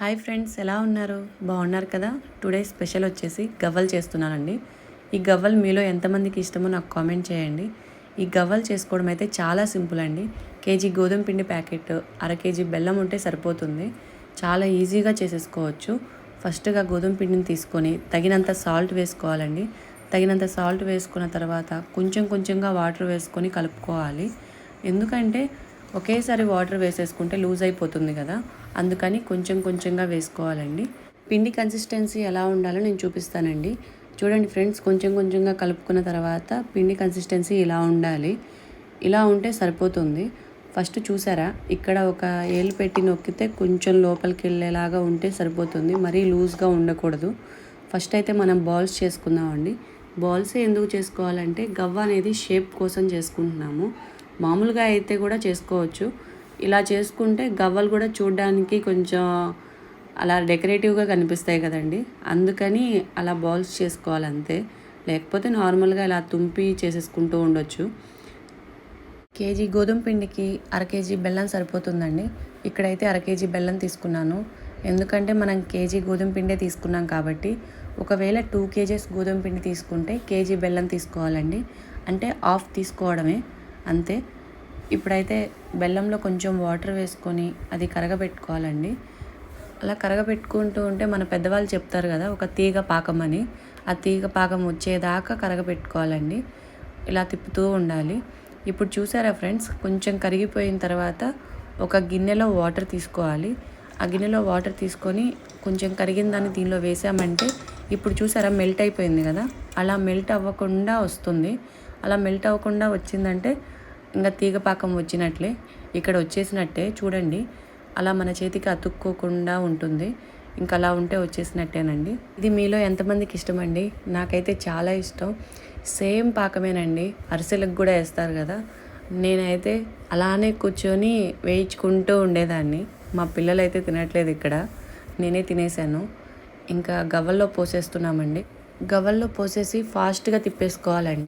Hi friends ఎలా ఉన్నారు? బాగున్నారు కదా? టుడే స్పెషల్ వచ్చేసి గవ్వలు చేస్తున్నానండి. ఈ గవ్వలు మీలో ఎంతమందికి ఇష్టమో నాకు కామెంట్ చేయండి. ఈ గవ్వలు చేసుకోవడం అయితే చాలా సింపుల్ అండి. కేజీ గోధుమ పిండి ప్యాకెట్ అర కేజీ బెల్లం ఉంటే సరిపోతుంది. చాలా ఈజీగా చేసేసుకోవచ్చు. ఫస్ట్గా గోధుమ పిండిని తీసుకొని తగినంత సాల్ట్ వేసుకోవాలండి. తగినంత సాల్ట్ వేసుకున్న తర్వాత కొంచెం కొంచెంగా వాటర్ వేసుకొని కలుపుకోవాలి. ఎందుకంటే ఒకేసారి వాటర్ వేసేసుకుంటే లూజ్ అయిపోతుంది కదా. అందుకని కొంచెం కొంచెంగా వేసుకోవాలండి. పిండి కన్సిస్టెన్సీ ఎలా ఉండాలో నేను చూపిస్తానండి. చూడండి ఫ్రెండ్స్ కొంచెం కొంచెంగా కలుపుకున్న తర్వాత పిండి కన్సిస్టెన్సీ ఇలా ఉండాలి. ఇలా ఉంటే సరిపోతుంది. ఫస్ట్ చూసారా ఇక్కడ ఒక ఏలు పెట్టి నొక్కితే కొంచెం లోపలికి వెళ్ళేలాగా ఉంటే సరిపోతుంది. మరీ లూజ్గా ఉండకూడదు. ఫస్ట్ అయితే మనం బాల్స్ చేసుకుందామండి. బాల్స్ ఎందుకు చేసుకోవాలంటే గవ్వ అనేది షేప్ కోసం చేసుకుంటున్నాము. మామూలుగా అయితే కూడా చేసుకోవచ్చు. ఇలా చేసుకుంటే గవ్వలు కూడా చూడడానికి కొంచెం అలా డెకరేటివ్గా కనిపిస్తాయి కదండి. అందుకని అలా బాల్స్ చేసుకోవాలంతే. లేకపోతే నార్మల్గా ఇలా తుంపి చేసేసుకుంటూ ఉండొచ్చు. కేజీ గోధుమ పిండికి అర కేజీ బెల్లం సరిపోతుందండి. ఇక్కడైతే అర కేజీ బెల్లం తీసుకున్నాను. ఎందుకంటే మనం కేజీ గోధుమ పిండే తీసుకున్నాం కాబట్టి ఒకవేళ టూ కేజీస్ గోధుమ పిండి తీసుకుంటే కేజీ బెల్లం తీసుకోవాలండి. అంటే హాఫ్ తీసుకోవడమే. అంతే. ఇప్పుడైతే బెల్లంలో కొంచెం వాటర్ వేసుకొని అది కరగబెట్టుకోవాలండి. అలా కరగబెట్టుకుంటూ ఉంటే మన పెద్దవాళ్ళు చెప్తారు కదా ఒక తీగ పాకం అని. ఆ తీగ పాకం వచ్చేదాకా కరగబెట్టుకోవాలండి. ఇలా తిప్పుతూ ఉండాలి. ఇప్పుడు చూసారా ఫ్రెండ్స్ కొంచెం కరిగిపోయిన తర్వాత ఒక గిన్నెలో వాటర్ తీసుకోవాలి. ఆ గిన్నెలో వాటర్ తీసుకొని కొంచెం కరిగిన దాన్ని దీనిలో వేసామంటే ఇప్పుడు చూసారా మెల్ట్ అయిపోయింది కదా? అలా మెల్ట్ అవ్వకుండా వస్తుంది. అలా మెల్ట్ అవ్వకుండా వచ్చిందంటే ఇంకా తీగ పాకం వచ్చినట్లే. ఇక్కడ వచ్చేసినట్టే. చూడండి. అలా మన చేతికి అతుక్కోకుండా ఉంటుంది. ఇంకా అలా ఉంటే వచ్చేసినట్టేనండి. ఇది మీలో ఎంతమందికి ఇష్టమండి? నాకైతే చాలా ఇష్టం. సేమ్ పాకమేనండి. అరిసెలకు కూడా వేస్తారు కదా. నేనైతే అలానే కూర్చొని వేయించుకుంటూ ఉండేదాన్ని. మా పిల్లలు అయితే తినట్లేదు ఇక్కడ. నేనే తినేసాను ఇంకా గవ్వల్లో పోసేస్తున్నామండి. గవ్వల్లో పోసేసి ఫాస్ట్గా తిప్పేసుకోవాలండి.